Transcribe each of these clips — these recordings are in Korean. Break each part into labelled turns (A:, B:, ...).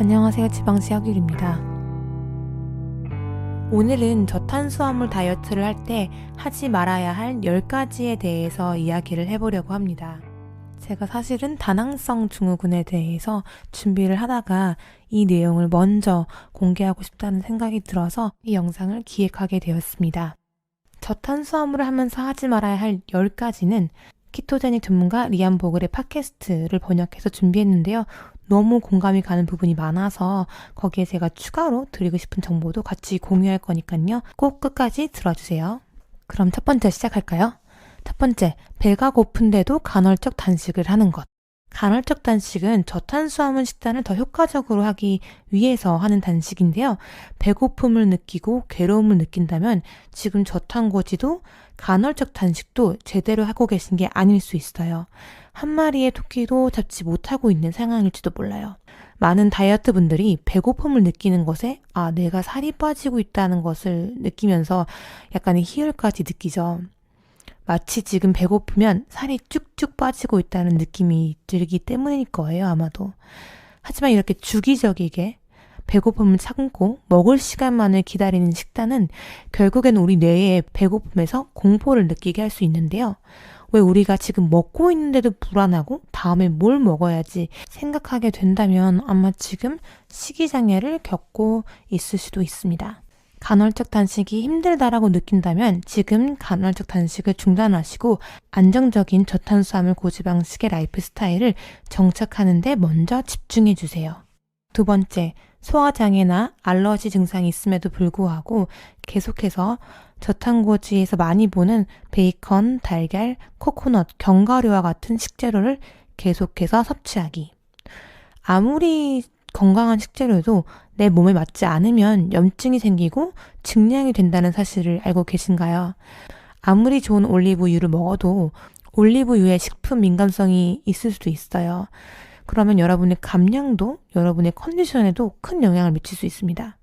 A: 안녕하세요. 지방시 혁일입니다. 오늘은 저탄수화물 다이어트를 할 때 하지 말아야 할 10가지에 대해서 이야기를 해보려고 합니다. 제가 사실은 다낭성 증후군에 대해서 준비를 하다가 이 내용을 먼저 공개하고 싶다는 생각이 들어서 이 영상을 기획하게 되었습니다. 저탄수화물을 하면서 하지 말아야 할 10가지는 키토제닉 전문가 리안 보글의 팟캐스트를 번역해서 준비했는데요. 너무 공감이 가는 부분이 많아서 거기에 제가 추가로 드리고 싶은 정보도 같이 공유할 거니까요. 꼭 끝까지 들어주세요. 그럼 첫 번째 시작할까요? 첫 번째, 배가 고픈데도 간헐적 단식을 하는 것. 간헐적 단식은 저탄수화물 식단을 더 효과적으로 하기 위해서 하는 단식인데요. 배고픔을 느끼고 괴로움을 느낀다면 지금 저탄고지도 간헐적 단식도 제대로 하고 계신 게 아닐 수 있어요. 한 마리의 토끼도 잡지 못하고 있는 상황일지도 몰라요. 많은 다이어트 분들이 배고픔을 느끼는 것에 아, 내가 살이 빠지고 있다는 것을 느끼면서 약간의 희열까지 느끼죠. 마치 지금 배고프면 살이 쭉쭉 빠지고 있다는 느낌이 들기 때문일 거예요, 아마도. 하지만 이렇게 주기적이게 배고픔을 참고 먹을 시간만을 기다리는 식단은 결국엔 우리 뇌에 배고픔에서 공포를 느끼게 할 수 있는데요. 왜 우리가 지금 먹고 있는데도 불안하고 다음에 뭘 먹어야지 생각하게 된다면 아마 지금 식이장애를 겪고 있을 수도 있습니다. 간헐적 단식이 힘들다라고 느낀다면 지금 간헐적 단식을 중단하시고 안정적인 저탄수화물 고지방식의 라이프 스타일을 정착하는데 먼저 집중해 주세요. 두 번째, 소화장애나 알러지 증상이 있음에도 불구하고 계속해서 저탄고지에서 많이 보는 베이컨, 달걀, 코코넛, 견과류와 같은 식재료를 계속해서 섭취하기. 아무리 건강한 식재료도 내 몸에 맞지 않으면 염증이 생기고 증량이 된다는 사실을 알고 계신가요? 아무리 좋은 올리브유를 먹어도 올리브유에 식품 민감성이 있을 수도 있어요. 그러면 여러분의 감량도 여러분의 컨디션에도 큰 영향을 미칠 수 있습니다.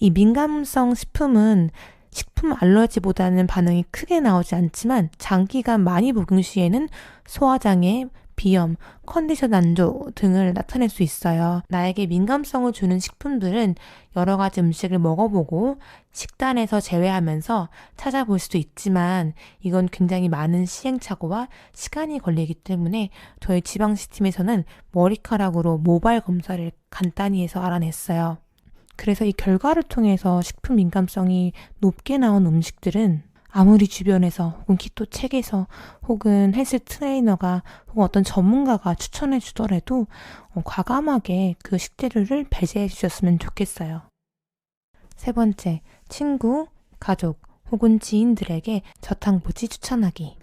A: 이 민감성 식품은 식품 알러지보다는 반응이 크게 나오지 않지만 장기간 많이 복용 시에는 소화장애, 비염, 컨디션 안조 등을 나타낼 수 있어요. 나에게 민감성을 주는 식품들은 여러 가지 음식을 먹어보고 식단에서 제외하면서 찾아볼 수도 있지만 이건 굉장히 많은 시행착오와 시간이 걸리기 때문에 저희 지방시팀에서는 머리카락으로 모발 검사를 간단히 해서 알아냈어요. 그래서 이 결과를 통해서 식품 민감성이 높게 나온 음식들은 아무리 주변에서 혹은 키토 책에서 혹은 헬스 트레이너가 혹은 어떤 전문가가 추천해 주더라도 어, 과감하게 그 식재료를 배제해 주셨으면 좋겠어요. 세 번째, 친구, 가족 혹은 지인들에게 저탄고지 추천하기.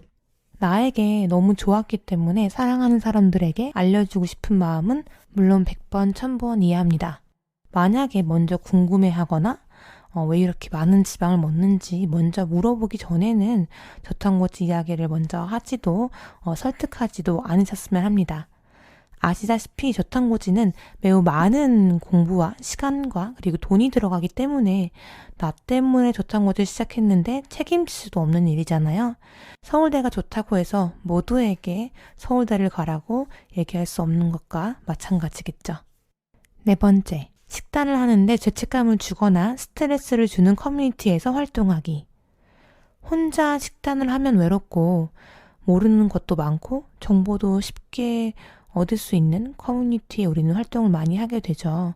A: 나에게 너무 좋았기 때문에 사랑하는 사람들에게 알려주고 싶은 마음은 물론 100번, 1000번 이해합니다. 만약에 먼저 궁금해 하거나 어, 왜 이렇게 많은 지방을 먹는지 먼저 물어보기 전에는 저탄고지 이야기를 먼저 하지도 어, 설득하지도 않으셨으면 합니다. 아시다시피 저탄고지는 매우 많은 공부와 시간과 그리고 돈이 들어가기 때문에 나 때문에 저탄고지를 시작했는데 책임질 수도 없는 일이잖아요. 서울대가 좋다고 해서 모두에게 서울대를 가라고 얘기할 수 없는 것과 마찬가지겠죠. 네 번째, 식단을 하는데 죄책감을 주거나 스트레스를 주는 커뮤니티에서 활동하기. 혼자 식단을 하면 외롭고 모르는 것도 많고 정보도 쉽게 얻을 수 있는 커뮤니티에 우리는 활동을 많이 하게 되죠.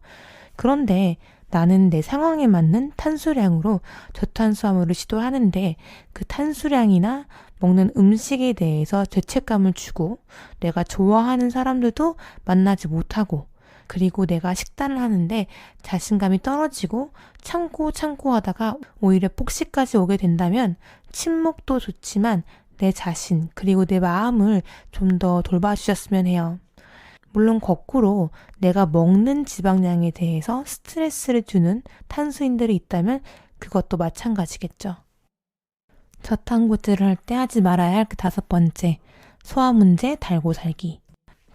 A: 그런데 나는 내 상황에 맞는 탄수량으로 저탄수화물을 시도하는데 그 탄수량이나 먹는 음식에 대해서 죄책감을 주고 내가 좋아하는 사람들도 만나지 못하고 그리고 내가 식단을 하는데 자신감이 떨어지고 참고 참고 하다가 오히려 폭식까지 오게 된다면 침묵도 좋지만 내 자신 그리고 내 마음을 좀 더 돌봐주셨으면 해요. 물론 거꾸로 내가 먹는 지방량에 대해서 스트레스를 주는 탄수인들이 있다면 그것도 마찬가지겠죠. 저탄고지를 할 때 하지 말아야 할 그 다섯 번째, 소화 문제 달고 살기.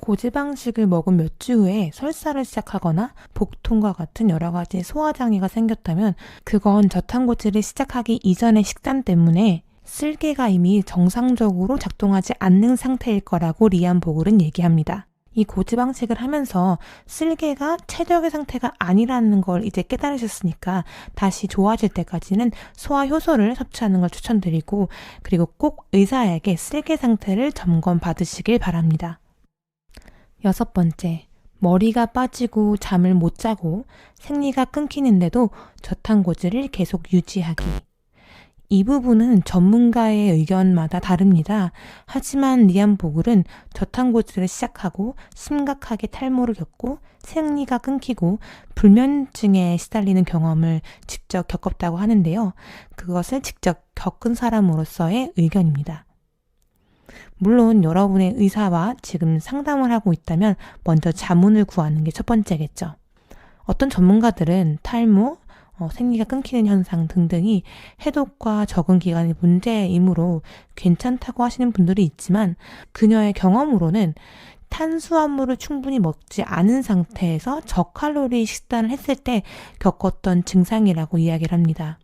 A: 고지방식을 먹은 몇 주 후에 설사를 시작하거나 복통과 같은 여러 가지 소화장애가 생겼다면 그건 저탄고지를 시작하기 이전의 식단 때문에 쓸개가 이미 정상적으로 작동하지 않는 상태일 거라고 리안 보글은 얘기합니다. 이 고지방식을 하면서 쓸개가 최적의 상태가 아니라는 걸 이제 깨달으셨으니까 다시 좋아질 때까지는 소화 효소를 섭취하는 걸 추천드리고 그리고 꼭 의사에게 쓸개 상태를 점검 받으시길 바랍니다. 여섯 번째, 머리가 빠지고 잠을 못 자고 생리가 끊기는데도 저탄고지를 계속 유지하기. 이 부분은 전문가의 의견마다 다릅니다. 하지만 리안 보글은 저탄고지를 시작하고 심각하게 탈모를 겪고 생리가 끊기고 불면증에 시달리는 경험을 직접 겪었다고 하는데요. 그것을 직접 겪은 사람으로서의 의견입니다. 물론 여러분의 의사와 지금 상담을 하고 있다면 먼저 자문을 구하는 게 첫 번째겠죠. 어떤 전문가들은 탈모, 어, 생리가 끊기는 현상 등등이 해독과 적응 기간의 문제이므로 괜찮다고 하시는 분들이 있지만 그녀의 경험으로는 탄수화물을 충분히 먹지 않은 상태에서 저칼로리 식단을 했을 때 겪었던 증상이라고 이야기를 합니다.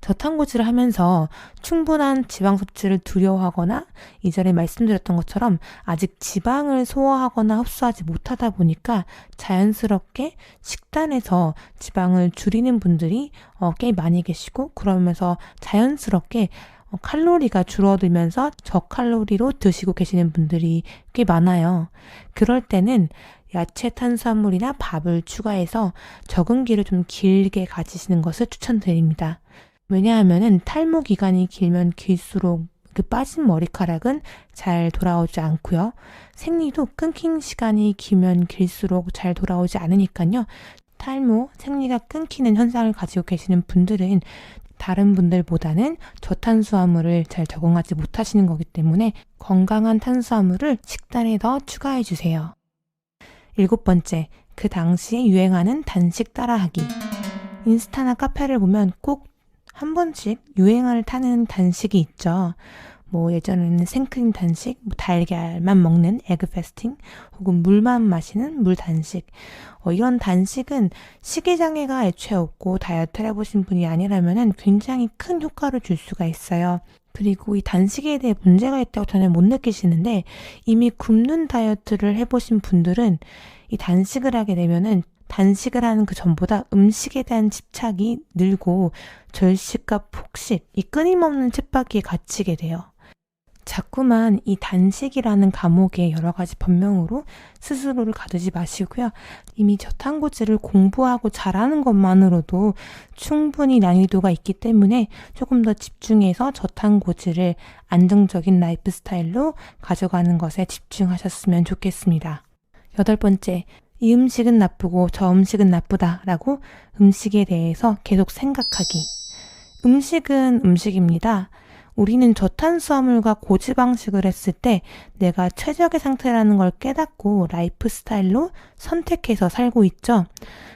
A: 저탄고지를 하면서 충분한 지방 섭취를 두려워하거나 이전에 말씀드렸던 것처럼 아직 지방을 소화하거나 흡수하지 못하다 보니까 자연스럽게 식단에서 지방을 줄이는 분들이 어, 꽤 많이 계시고 그러면서 자연스럽게 어, 칼로리가 줄어들면서 저칼로리로 드시고 계시는 분들이 꽤 많아요. 그럴 때는 야채 탄수화물이나 밥을 추가해서 적응기를 좀 길게 가지시는 것을 추천드립니다. 왜냐하면은 탈모 기간이 길면 길수록 그 빠진 머리카락은 잘 돌아오지 않고요. 생리도 끊긴 시간이 길면 길수록 잘 돌아오지 않으니까요. 탈모, 생리가 끊기는 현상을 가지고 계시는 분들은 다른 분들보다는 저탄수화물을 잘 적응하지 못하시는 거기 때문에 건강한 탄수화물을 식단에 더 추가해 주세요. 일곱 번째, 그 당시에 유행하는 단식 따라하기. 인스타나 카페를 보면 꼭 한 번씩 유행을 타는 단식이 있죠. 뭐 예전에는 생크림 단식, 뭐 달걀만 먹는 에그 패스팅, 혹은 물만 마시는 물 단식. 어, 이런 단식은 식이장애가 애초에 없고 다이어트를 해보신 분이 아니라면 굉장히 큰 효과를 줄 수가 있어요. 그리고 이 단식에 대해 문제가 있다고 저는 못 느끼시는데 이미 굶는 다이어트를 해보신 분들은 이 단식을 하게 되면은 단식을 하는 그 전보다 음식에 대한 집착이 늘고 절식과 폭식, 이 끊임없는 쳇바퀴에 갇히게 돼요. 자꾸만 이 단식이라는 감옥에 여러 가지 변명으로 스스로를 가두지 마시고요. 이미 저탄고지를 공부하고 잘하는 것만으로도 충분히 난이도가 있기 때문에 조금 더 집중해서 저탄고지를 안정적인 라이프 스타일로 가져가는 것에 집중하셨으면 좋겠습니다. 여덟 번째, 이 음식은 나쁘고 저 음식은 나쁘다라고 음식에 대해서 계속 생각하기. 음식은 음식입니다. 우리는 저탄수화물과 고지방식을 했을 때 내가 최적의 상태라는 걸 깨닫고 라이프 스타일로 선택해서 살고 있죠.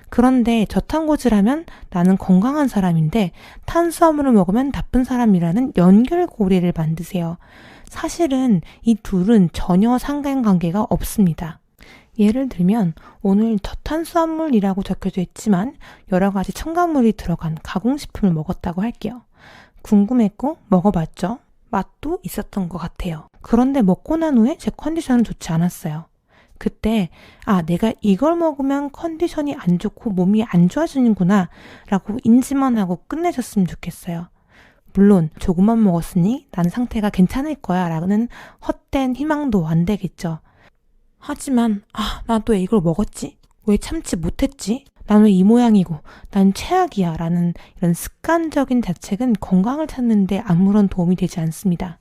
A: 그런데 저탄고지라면 나는 건강한 사람인데 탄수화물을 먹으면 나쁜 사람이라는 연결고리를 만드세요. 사실은 이 둘은 전혀 상관관계가 없습니다. 예를 들면 오늘 저탄수화물이라고 적혀져 있지만 여러 가지 첨가물이 들어간 가공식품을 먹었다고 할게요. 궁금했고 먹어봤죠. 맛도 있었던 것 같아요. 그런데 먹고 난 후에 제 컨디션은 좋지 않았어요. 그때 아 내가 이걸 먹으면 컨디션이 안 좋고 몸이 안 좋아지는구나 라고 인지만 하고 끝내셨으면 좋겠어요. 물론 조금만 먹었으니 난 상태가 괜찮을 거야 라는 헛된 희망도 안 되겠죠. 하지만 아나또 이걸 먹었지? 왜 참지 못했지? 난 왜 이 모양이고 난 최악이야 라는 이런 습관적인 자책은 건강을 찾는데 아무런 도움이 되지 않습니다.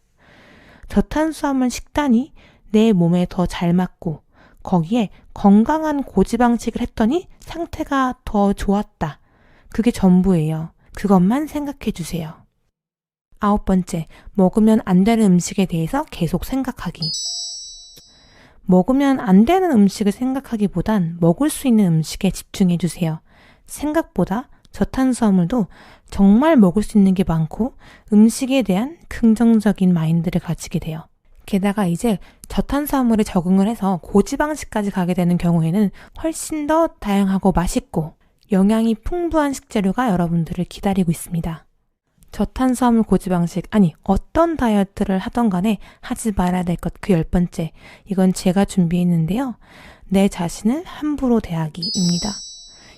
A: 저탄수화물 식단이 내 몸에 더 잘 맞고 거기에 건강한 고지방식을 했더니 상태가 더 좋았다. 그게 전부예요. 그것만 생각해 주세요. 아홉 번째, 먹으면 안 되는 음식에 대해서 계속 생각하기. 먹으면 안 되는 음식을 생각하기보단 먹을 수 있는 음식에 집중해 주세요. 생각보다 저탄수화물도 정말 먹을 수 있는 게 많고 음식에 대한 긍정적인 마인드를 가지게 돼요. 게다가 이제 저탄수화물에 적응을 해서 고지방식까지 가게 되는 경우에는 훨씬 더 다양하고 맛있고 영양이 풍부한 식재료가 여러분들을 기다리고 있습니다. 저탄수화물 고지 방식, 아니, 어떤 다이어트를 하던 간에 하지 말아야 될 것 그 열 번째. 이건 제가 준비했는데요. 내 자신을 함부로 대하기입니다.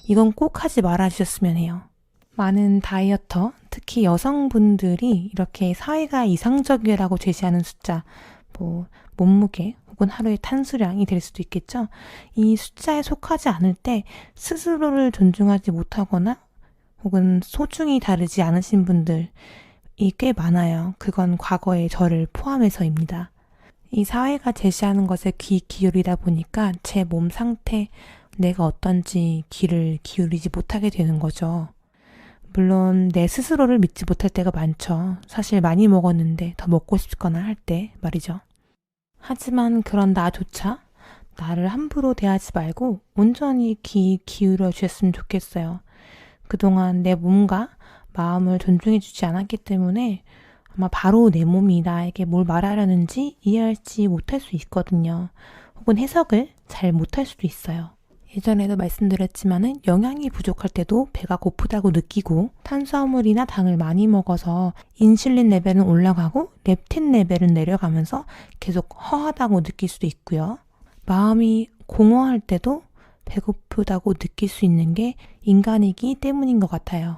A: 이건 꼭 하지 말아 주셨으면 해요. 많은 다이어터, 특히 여성분들이 이렇게 사회가 이상적이라고 제시하는 숫자, 뭐, 몸무게 혹은 하루의 탄수량이 될 수도 있겠죠. 이 숫자에 속하지 않을 때 스스로를 존중하지 못하거나 혹은 소중히 다르지 않으신 분들이 꽤 많아요. 그건 과거의 저를 포함해서입니다. 이 사회가 제시하는 것에 귀 기울이다 보니까 제 몸 상태, 내가 어떤지 귀를 기울이지 못하게 되는 거죠. 물론 내 스스로를 믿지 못할 때가 많죠. 사실 많이 먹었는데 더 먹고 싶거나 할 때 말이죠. 하지만 그런 나조차 나를 함부로 대하지 말고 온전히 귀 기울여 주셨으면 좋겠어요. 그동안 내 몸과 마음을 존중해 주지 않았기 때문에 아마 바로 내 몸이 나에게 뭘 말하려는지 이해할지 못할 수 있거든요. 혹은 해석을 잘 못할 수도 있어요. 예전에도 말씀드렸지만은 영양이 부족할 때도 배가 고프다고 느끼고 탄수화물이나 당을 많이 먹어서 인슐린 레벨은 올라가고 렙틴 레벨은 내려가면서 계속 허하다고 느낄 수도 있고요. 마음이 공허할 때도 배고프다고 느낄 수 있는 게 인간이기 때문인 것 같아요.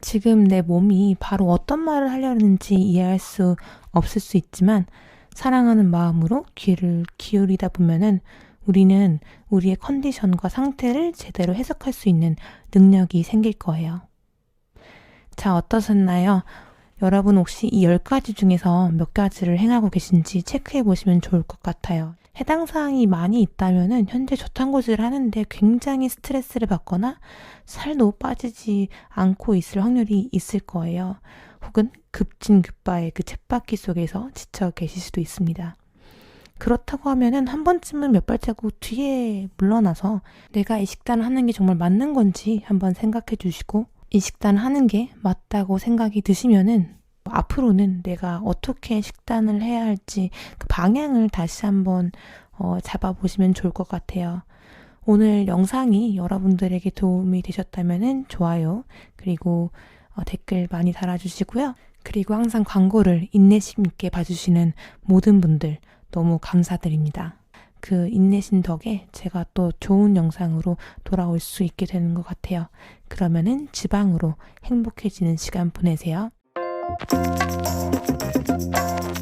A: 지금 내 몸이 바로 어떤 말을 하려는지 이해할 수 없을 수 있지만 사랑하는 마음으로 귀를 기울이다 보면은 우리는 우리의 컨디션과 상태를 제대로 해석할 수 있는 능력이 생길 거예요. 자, 어떠셨나요? 여러분 혹시 이 10가지 중에서 몇 가지를 행하고 계신지 체크해 보시면 좋을 것 같아요. 해당 사항이 많이 있다면은 현재 저탄고지를 하는데 굉장히 스트레스를 받거나 살도 빠지지 않고 있을 확률이 있을 거예요. 혹은 급진급바의 그 쳇바퀴 속에서 지쳐 계실 수도 있습니다. 그렇다고 하면은 한 번쯤은 몇 발자국 뒤에 물러나서 내가 이 식단을 하는 게 정말 맞는 건지 한번 생각해 주시고 이 식단을 하는 게 맞다고 생각이 드시면은 앞으로는 내가 어떻게 식단을 해야 할지 그 방향을 다시 한번 어, 잡아보시면 좋을 것 같아요. 오늘 영상이 여러분들에게 도움이 되셨다면 좋아요 그리고 어, 댓글 많이 달아주시고요. 그리고 항상 광고를 인내심 있게 봐주시는 모든 분들 너무 감사드립니다. 그 인내심 덕에 제가 또 좋은 영상으로 돌아올 수 있게 되는 것 같아요. 그러면은 지방으로 행복해지는 시간 보내세요. Thank you.